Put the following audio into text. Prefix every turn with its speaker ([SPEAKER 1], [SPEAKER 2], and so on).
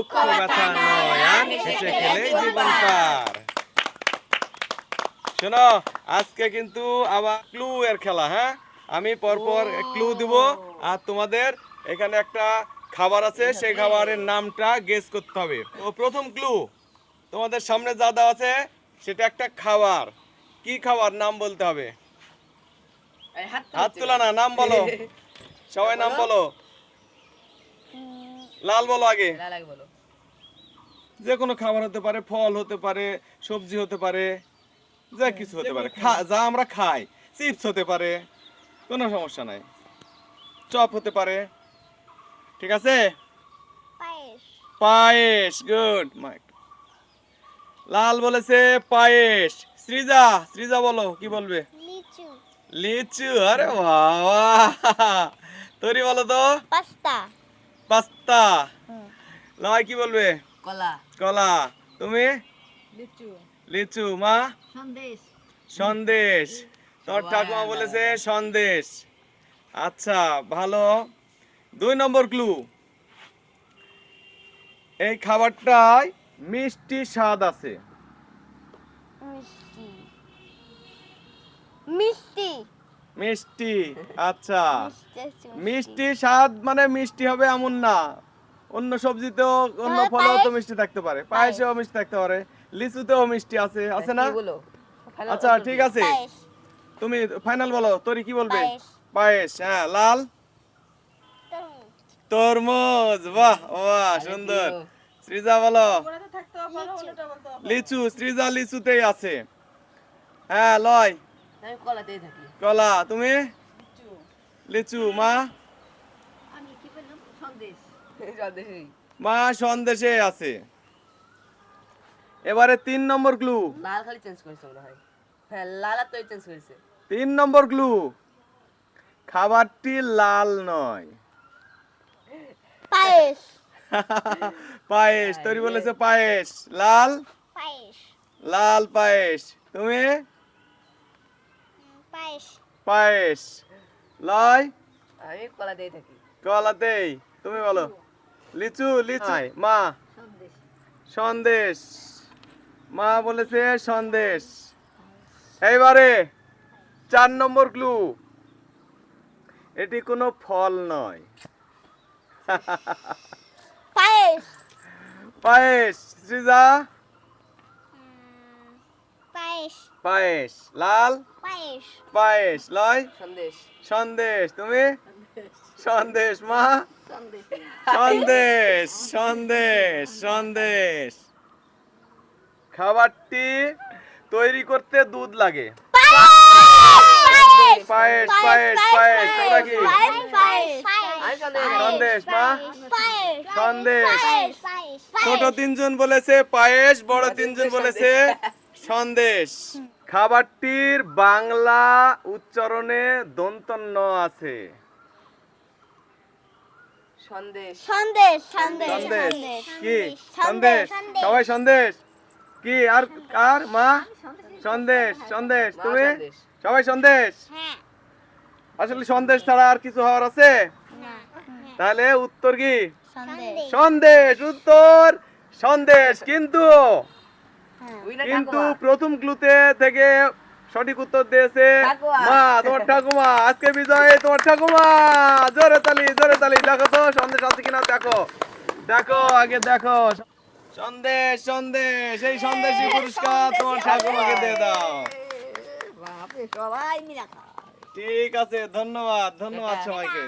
[SPEAKER 1] দুঃখ ব্যথা নয় আর হেসে খেলে জীবন পার শোনো আজকে কিন্তু আবার ক্লু এর খেলা হ্যাঁ? আমি পরপর ক্লু দিব আর তোমাদের এখানে একটা খাবার আছে সেই খাবারের নামটা গেস করতে হবে। ও প্রথম ক্লু তোমাদের সামনে যা দেওয়া আছে সেটা একটা খাবার। কি খাবার? নাম বলতে হবে। হাত তোলা না নাম বলো। সবাই নাম বলো। লাল বলো আগে। যে কোনো খাবার হতে পারে ফল হতে পারে সবজি হতে পারে যা কিছু হতে পারে যা আমরা খাই চিপস হতে পারে কোনো সমস্যা নাই। চপ হতে পারে ঠিক আছে?
[SPEAKER 2] পায়েস।
[SPEAKER 1] পায়েস গুড। মাইক লাল বলেছে পায়েস। সৃজা সৃজা বলো কি বলবে?
[SPEAKER 2] লিচু।
[SPEAKER 1] লিচু আরে বাবা। তৈরি বলো তো।
[SPEAKER 2] পাস্তা।
[SPEAKER 1] পাস্তা। লয় কি বলবে?
[SPEAKER 3] কলা।
[SPEAKER 1] কলা। তুমি?
[SPEAKER 3] লিচু।
[SPEAKER 1] লিচু। মা?
[SPEAKER 3] সন্দেশ।
[SPEAKER 1] সন্দেশ। তোর ঠাকুমা বলেছে সন্দেশ। আচ্ছা ভালো। দুই নম্বর ক্লু। এই খাবারটায় মিষ্টি স্বাদ আছে।
[SPEAKER 2] মিষ্টি। মিষ্টি।
[SPEAKER 1] মিষ্টি আচ্ছা।
[SPEAKER 2] মিষ্টি
[SPEAKER 1] স্বাদ মানে মিষ্টি হবে এমন না। অন্য সবজিতেও অন্য ফলেও তো মিষ্টি থাকতে পারে। পায়েসেও মিষ্টি থাকতে পারে। লিচুতেও মিষ্টি আছে আছে না? আচ্ছা ঠিক আছে। তুমি ফাইনাল বলো তোরি কি বলবে?
[SPEAKER 2] পায়েস।
[SPEAKER 1] হ্যাঁ লাল?
[SPEAKER 2] তরমুজ,
[SPEAKER 1] বাহ বাহ সুন্দর। সৃজা বলো।
[SPEAKER 2] লিচু,
[SPEAKER 1] লিচু সৃজা লিচুতেই আছে। হ্যাঁ লয়।
[SPEAKER 3] আমি কলাতেই থাকি।
[SPEAKER 1] কলা তুমি? লিচু। মা?
[SPEAKER 3] আমি কি বললাম? সন্দেশ। সন্দেশই।
[SPEAKER 1] মা সন্দেশে আছে। এবারে তিন নম্বর ক্লু
[SPEAKER 3] লাল খালি চেঞ্জ করেছে মনে হয়। হ্যাঁ লাল আর চেঞ্জ করেছে।
[SPEAKER 1] তিন নম্বর ক্লু খাবারটি লাল নয়।
[SPEAKER 2] পায়েস।
[SPEAKER 1] পায়েস তৈরি বলেছে পায়েস। লাল?
[SPEAKER 2] পায়েস।
[SPEAKER 1] লাল পায়েস। তুমি?
[SPEAKER 2] পায়েস।
[SPEAKER 1] পায়েস। লয়।
[SPEAKER 3] আমি কলাতেই থাকি।
[SPEAKER 1] কলাতেই তুমি বলো। লিচু লিচু। মা।
[SPEAKER 3] সন্দেশ।
[SPEAKER 1] সন্দেশ। মা বলেছে সন্দেশ। এইবারে চার নম্বর ক্লু। এটি কোনো ফল নয়।
[SPEAKER 2] পায়েস।
[SPEAKER 1] পায়েস। সৃজা।
[SPEAKER 2] পায়েস।
[SPEAKER 1] পায়েস। লাল।
[SPEAKER 2] পায়েস
[SPEAKER 1] লয়?
[SPEAKER 3] সন্দেশ।
[SPEAKER 1] সন্দেশ তুমি? সন্দেশ। মা?
[SPEAKER 3] সন্দেশ।
[SPEAKER 1] সন্দেশ সন্দেশ সন্দেশ। খাবারটি তৈরি করতে দুধ লাগে। পায়েস পায়েস পায়েস তোমরা কি?
[SPEAKER 3] সন্দেশ।
[SPEAKER 1] মা? সন্দেশ। ছোট তিনজন বলেছে পায়েস বড় তিনজন বলেছে সন্দেশ। খাবারটির বাংলা উচ্চারণে দন্তন্য আছে।
[SPEAKER 3] সন্দেশ।
[SPEAKER 2] সন্দেশ সন্দেশ
[SPEAKER 1] সন্দেশ। কি?
[SPEAKER 2] সন্দেশ
[SPEAKER 1] সন্দেশ। সবাই সন্দেশ? কি? আর আর মা? সন্দেশ সন্দেশ। তুমি? সবাই সন্দেশ?
[SPEAKER 2] হ্যাঁ।
[SPEAKER 1] আসলে সন্দেশ ছাড়া আর কিছু হওয়ার আছে? তাহলে উত্তর কি?
[SPEAKER 2] সন্দেশ।
[SPEAKER 1] সন্দেশ। উত্তর সন্দেশ। কিন্তু কিন্তু প্রথম ক্লুতে থেকে সঠিক উত্তর দিয়েছে মা তোমার ঠাকুমা। আজকে বিজয় তোমার ঠাকুমা। জোরে তালি জোরে তালি। দেখো তো সন্দেশ আছে কিনা দেখো। দেখো আগে দেখো। সন্দেশ সন্দেশ। এই সন্দেশী পুরস্কার তোমার ঠাকুমাকে দিয়ে দাও। ঠিক আছে ধন্যবাদ ধন্যবাদ সবাইকে।